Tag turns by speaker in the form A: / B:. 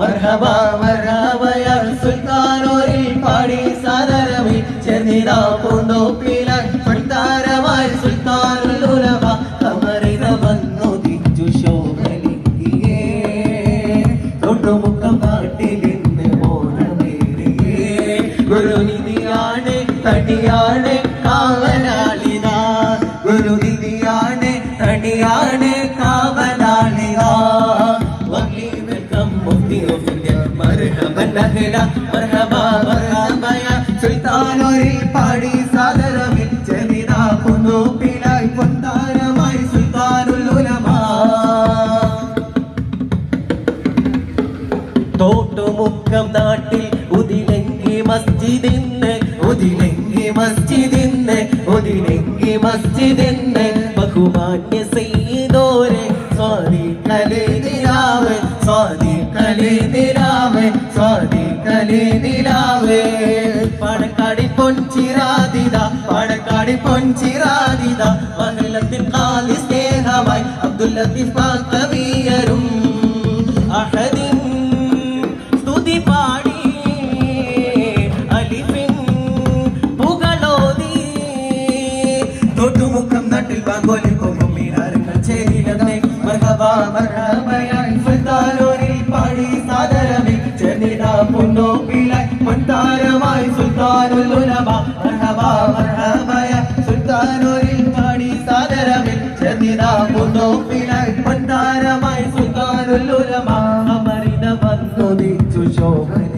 A: മർഹബ മർഹബയ സുൽത്താനോരിൽ പാടി സാദരമി ചെന്നിതാ പൂന്തോപ്പിലായി പൊത്താരമായി സുൽത്താനുല്ലുലമ കമറിത കാവലാളിതാ മർഹബൻ അഹ്ല മർഹബ മർഹബയ. സുൽത്താനൊരിൽ പാടി സാദരമിൽ ചെറിതാ കുന്നൂപ്പിലായി പൊന്താരമായി സുൽത്താനുൽ ഉലമാ. തോട്ടുമുക്കം നാട്ടിൽ ഉദിലെങ്കി മസ്ജിദിന്ന്. ഉദിലെങ്കി മസ്ജിദിന്ന് ഉദിലെങ്കി മസ്ജിദിന്ന്. ബഹുമാന്യ സയ്യിദോരെ സ്വാതി കലേതിരാവ് സ്വാതി കലേതിരാവ് സ്വാതി കലേതിരാവ് പാടക്കാടി പൊൻചിരാതിത പാടക്കാടി പൊൻചിരാതിത മഹിളത്തിൽ കാലി സ്നേഹമായി അബ്ദുൽ ലത്തീഫ് കവിയരും അഹദിൻ സ്തുതി പാടി. അലിഫിൻ പുകളോതി തൊട്ടുമുഖം നാട്ടിൽ ബാങ്കോലിക്കും മീനാരങ്ങൾ ചേരിലതേ മർഹബ മർഹബയായി സുന്ദരമായി സുൽത്താനുൽ ഉലമ മർഹബ മർഹബയ. സുൽത്താനുരിൽ പണി സാദരമിൽ ചെന്നിതാ മുതോഫിലായി പണ്ടാരമായി സുൽത്താനുൽ ഉലമ അമരിത വന്നുദിച്ചു ശോഭന